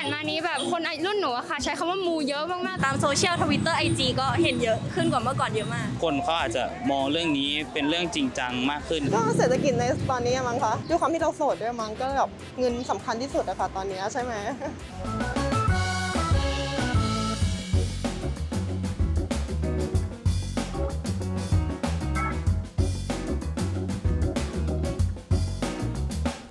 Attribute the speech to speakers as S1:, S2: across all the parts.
S1: ผ่านมานี้แบบคนอายุรุ่นหนูอะค่ะ ใช้คำว่ามูเยอะมากๆ
S2: ตามโซเชียลทวิตเตอร์ไอจีก็เห็นเยอะขึ้นกว่าเมื่อก่อนเยอะมาก
S3: คนเขาอาจจะมองเรื่องนี้เป็นเรื่องจริงจังมากขึ้น
S4: ก็เศรษฐกิจในตอนนี้มั้งคะด้วยความที่เราโสดด้วยมั้งก็แบบเงินสำคัญที่สุดอะค่ะตอนนี้ใช่ไหม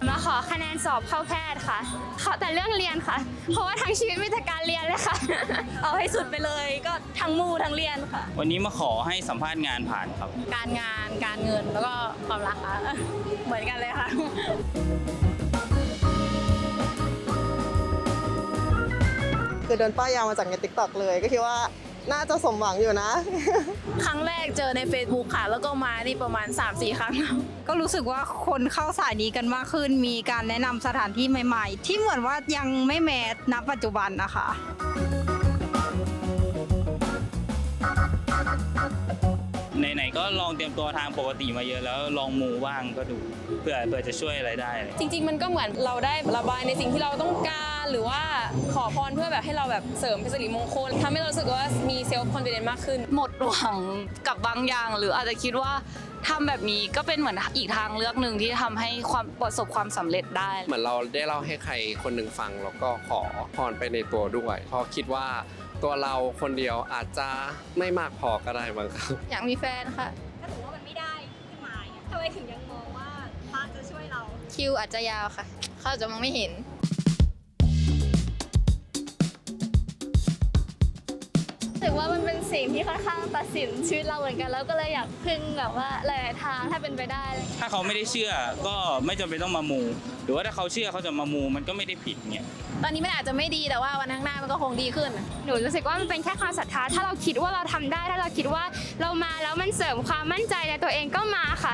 S1: มาขอคะแนน สอบเข้าแพทย์ค่ะขอแต่เรื่องเรียนค่ะ เพราะว่าทั้งชีวิตมีแต่การเรียนเลยค่ะ
S2: เอาให้สุดไปเลยก็ทั้งมูทั้งเรียนค่ะ
S3: วันนี้มาขอให้สัมภาษณ์งานผ่านครับ
S2: การงานการเงินแล้วก็ความรักค่ะ เหมือนกันเลยค่ะ
S4: คือโดนป้ายยามาจากในติ๊กต็อกเลยก็คิดว่า น่าจะสมหวังอยู่นะ
S2: ครั้งแรกเจอใน Facebook ค่ะ แล้วก็มานี่ประมาณ 3-4 ครั้ง
S5: ก็รู้สึกว่าคนเข้าสายนี้กันมากขึ้น มีการแนะนำสถานที่ใหม่ ๆ ที่เหมือนว่ายังไม่แมสณปัจจุบันนะคะ
S3: ลองเตรียมตัวทางปกติมาเยอะแล้วลองมูบ้างก็ดูเพื่อเพื่อจะช่วยอะไรได้อะไร
S6: จริง ๆ มันก็เหมือนเราได้ระบายในสิ่งที่เราต้องการหรือว่าขอพรเพื่อแบบให้เราแบบเสริมเป็นสิริมงคลทำให้เรารู้สึกว่ามีเซลฟ์คอนฟิเดนซ์มากขึ้น
S7: หมดหวังกับบางอย่าง หรืออาจจะคิดว่า ทำแบบนี้ก็เป็นเหมือนอีกทางเลือกหนึ่งที่ทำให้ความประสบความสำเร็จได้
S8: เหมือนเราได้เล่าให้ใครคนหนึ่งฟังแล้วก็ขอพรไปในตัวด้วยเพราะคิดว่าตัวเราคนเดียวอาจจะไม่มากพอก็ได้มั้งครับ
S1: อยากมีแฟนค่ะ
S2: ถ้าสมมติว่ามันไม่ได้ขึ้นมาเนี่ยทำไมถึงยังมองว่าพระจะช่วยเรา
S1: คิวอาจจะยาวค่ะ เขาอาจจะมองไม่เห็น สึกว่ามันเป็นสิ่งที่ค่อนข้างตัดสินชีวิตเราเหมือนกัน แล้วก็เลยอยากพึ่งแบบว่าหลายๆทางถ้าเป็นไปได้
S3: ถ้าเขาไม่ได้เชื่อก็ไม่จำเป็นต้องมามู หรือว่าถ้าเขาเชื่อเขาจะมามูมันก็ไม่ได้ผิดเงี้ย
S2: ตอนนี้มันอาจจะไม่ดีแต่ว่าวันข้างหน้ามันก็คงดีขึ้น
S1: หนูรู้สึกว่ามันเป็นแค่ความศรัทธาถ้าเราคิดว่าเราทำได้ ถ้าเราคิดว่าเรามาแล้วมันเสริมความมั่นใจในตัวเองก็มาค่ะ